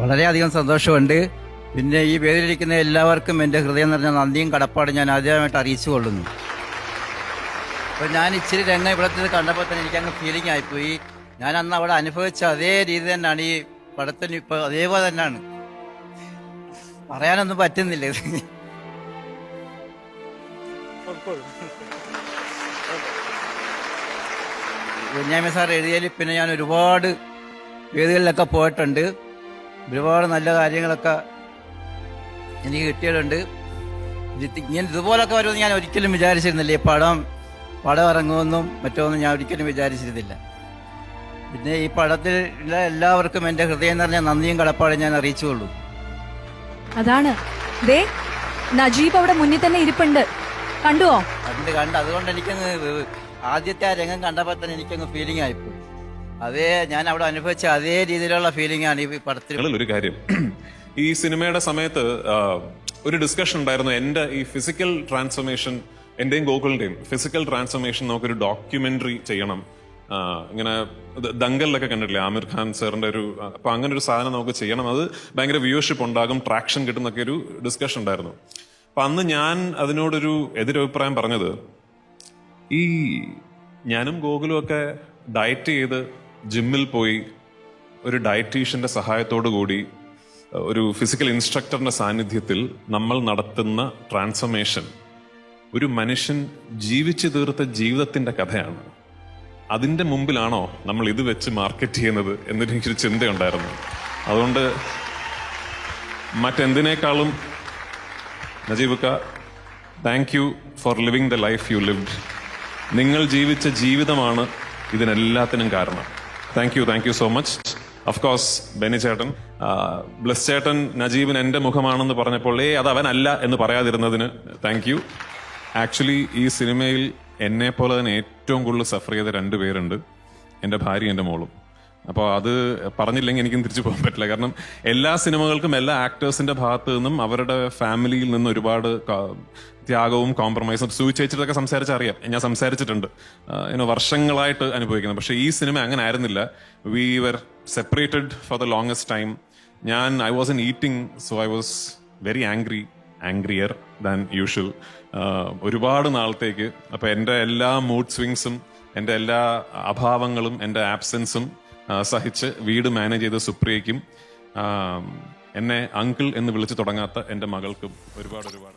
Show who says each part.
Speaker 1: വളരെയധികം സന്തോഷമുണ്ട്. പിന്നെ ഈ വേദിയിലിരിക്കുന്ന എല്ലാവർക്കും എന്റെ ഹൃദയം നിറഞ്ഞ നന്ദിയും കടപ്പാടും ഞാൻ ആദ്യമായിട്ട് അറിയിച്ചു കൊള്ളുന്നു. അപ്പോൾ ഞാൻ ഇച്ചിരി രംഗം ഇവിടത്തെ കണ്ടപ്പോൾ തന്നെ എനിക്കങ്ങ് ഫീലിംഗ് ആയിപ്പോയി. ഞാൻ അന്ന് അവിടെ അനുഭവിച്ച അതേ രീതി തന്നെയാണ് ഈ പടത്തിന് ഇപ്പോൾ അതേപോലെ തന്നെയാണ്. പറയാനൊന്നും പറ്റുന്നില്ല കുഞ്ഞാമി സാർ എഴുതിയതിൽ പിന്നെ ഞാൻ ഒരുപാട് വേദികളിലൊക്കെ പോയിട്ടുണ്ട്. ഒരുപാട് നല്ല കാര്യങ്ങളൊക്കെ എനിക്ക് കിട്ടിയിട്ടുണ്ട്. ഇങ്ങനെ ഇതുപോലൊക്കെ വരുമെന്ന് ഞാൻ ഒരിക്കലും വിചാരിച്ചിരുന്നില്ല. ഈ പടം പടം ഇറങ്ങുമെന്നും മറ്റൊന്നും ഞാൻ ഒരിക്കലും വിചാരിച്ചിരുന്നില്ല. പിന്നെ ഈ പടത്തിൽ എല്ലാവർക്കും എന്റെ ഹൃദയം നിറഞ്ഞ നന്ദിയും കടപ്പാടും ഞാൻ അറിയിച്ചുകൊള്ളൂ
Speaker 2: അതാണ്. ദേ നജീബ് അവിടെ മുന്നിൽ തന്നെ ഇരിപ്പുണ്ട്. കണ്ടുവോ?
Speaker 1: കണ്ട് കണ്ട്. അതുകൊണ്ട് എനിക്കങ്ങ് ആദ്യത്തെ ആ രംഗം കണ്ടപ്പോൾ തന്നെ എനിക്കങ്ങ് ഫീലിംഗ് ആയിപ്പോയി. അതേ ഞാൻ അവിടെ അനുഭവിച്ച അതേ രീതിയിലുള്ള ഫീലിംഗ് ആണ് ഈ പടത്തിൽ.
Speaker 3: ഒരു കാര്യം. ഈ സിനിമയുടെ സമയത്ത് ഒരു ഡിസ്കഷൻ ഉണ്ടായിരുന്നു. എന്റെ ഈ ഫിസിക്കൽ ട്രാൻസ്ഫോർമേഷൻ എന്റെയും ഗോകുളിന്റെയും ഫിസിക്കൽ ട്രാൻസ്ഫോർമേഷൻ നമുക്കൊരു ഡോക്യുമെന്ററി ചെയ്യണം. ഇങ്ങനെ ദങ്കലിലൊക്കെ കണ്ടിട്ടില്ലേ? ആമിർ ഖാൻ സാറിന്റെ ഒരു അപ്പൊ അങ്ങനെ ഒരു സാധനം നമുക്ക് ചെയ്യണം. അത് ഭയങ്കര വ്യൂവർഷിപ്പ് ഉണ്ടാകും ട്രാക്ഷൻ കിട്ടുന്നൊക്കെ ഒരു ഡിസ്കഷൻ ഉണ്ടായിരുന്നു. അപ്പൊ അന്ന് ഞാൻ അതിനോടൊരു എതിരഭിപ്രായം പറഞ്ഞത് ഈ ഞാനും ഗോകുലും ഒക്കെ ഡയറ്റ് ചെയ്ത് ജിമ്മിൽ പോയി ഒരു ഡയറ്റീഷ്യന്റെ സഹായത്തോടു കൂടി ഒരു ഫിസിക്കൽ ഇൻസ്ട്രക്ടറിന്റെ സാന്നിധ്യത്തിൽ നമ്മൾ നടത്തുന്ന ട്രാൻസ്ഫർമേഷൻ ഒരു മനുഷ്യൻ ജീവിച്ചു തീർത്ത ജീവിതത്തിന്റെ കഥയാണ്. അതിന്റെ മുമ്പിലാണോ നമ്മൾ ഇത് വെച്ച് മാർക്കറ്റ് ചെയ്യുന്നത് എന്നൊരു എനിക്കൊരു ചിന്തയുണ്ടായിരുന്നു. അതുകൊണ്ട് മറ്റെന്തിനേക്കാളും നജീബക്ക thank you for living the life you lived നിങ്ങൾ ജീവിച്ച ജീവിതമാണ് ഇതിനെല്ലാത്തിനും കാരണം. Thank you thank you so much of course Beni ചേട്ടൻ ബ്ലസ് ചേട്ടൻ നജീബിന് എന്റെ മുഖമാണെന്ന് പറഞ്ഞപ്പോൾ ഏ അത് അവനല്ല എന്ന് പറയാതിരുന്നതിന് താങ്ക് യു ആക്ച്വലി ഈ സിനിമയിൽ എന്നെ പോലെ തന്നെ ഏറ്റവും കൂടുതൽ സഫർ ചെയ്ത രണ്ടുപേരുണ്ട് എന്റെ ഭാര്യ എന്റെ മോളും. അപ്പോൾ അത് പറഞ്ഞില്ലെങ്കിൽ എനിക്കും തിരിച്ചു പോകാൻ പറ്റില്ല. കാരണം എല്ലാ സിനിമകൾക്കും എല്ലാ ആക്ടേഴ്സിന്റെ ഭാഗത്തു നിന്നും അവരുടെ ഫാമിലിയിൽ നിന്ന് ഒരുപാട് ത്യാഗവും കോംപ്രമൈസും സൂചിച്ചതൊക്കെ സംസാരിച്ച അറിയാം ഞാൻ സംസാരിച്ചിട്ടുണ്ട്. ഇനോ വർഷങ്ങളായിട്ട് അനുഭവിക്കുന്നത് പക്ഷേ ഈ സിനിമ അങ്ങനെ ആയിരുന്നില്ല. We were separated for the longest time ഞാൻ I was in eating so I was very angry angrier than usual ഒരുപാട് നാളത്തേക്ക് അപ്പൊ എന്റെ എല്ലാ മൂഡ് സ്വിങ്സും എന്റെ എല്ലാ അഭാവങ്ങളും എന്റെ ആബ്സെൻസും സഹിച്ച് വീട് മാനേജ് ചെയ്ത സുപ്രിയയ്ക്കും എന്നെ അങ്കിൾ എന്ന് വിളിച്ചു തുടങ്ങാത്ത എന്റെ മകൾക്കും ഒരുപാട് ഒരുപാട്